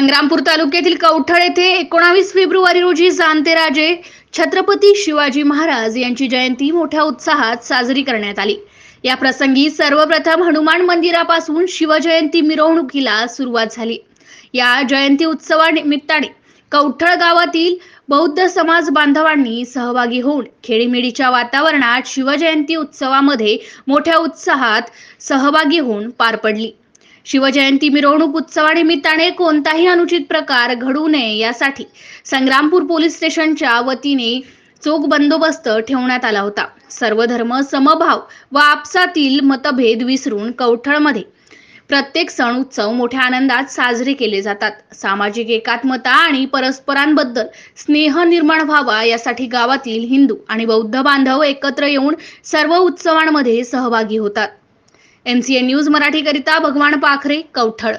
संग्रामपूर तालुक्यातील कवठळ येथे एकोणावीस फेब्रुवारी रोजी जाणतेराजे छत्रपती शिवाजी महाराज यांची जयंती मोठ्या उत्साहात साजरी करण्यात आली. या प्रसंगी सर्वप्रथम हनुमान मंदिरापासून शिवजयंती मिरवणुकीला सुरुवात झाली. या जयंती उत्सवानिमित्ताने कवठळ गावातील बौद्ध समाज बांधवांनी सहभागी होऊन खेळीमेळीच्या वातावरणात शिवजयंती उत्सवामध्ये मोठ्या उत्साहात सहभागी होऊन पार पडली. शिवजयंती मिरवणूक उत्सवानिमित्ताने कोणताही अनुचित प्रकार घडू नये यासाठी संग्रामपूर पोलीस स्टेशनच्या वतीने चोख बंदोबस्त ठेवण्यात आला होता. सर्व धर्म समभाव व आपसातील मतभेद विसरून कवठळमध्ये प्रत्येक सण उत्सव मोठ्या आनंदात साजरे केले जातात. सामाजिक एकात्मता आणि परस्परांबद्दल स्नेह निर्माण व्हावा यासाठी गावातील हिंदू आणि बौद्ध बांधव एकत्र येऊन सर्व उत्सवांमध्ये सहभागी होतात. एमसीए न्यूज मराठीकरिता भगवान पाखरे कवठळ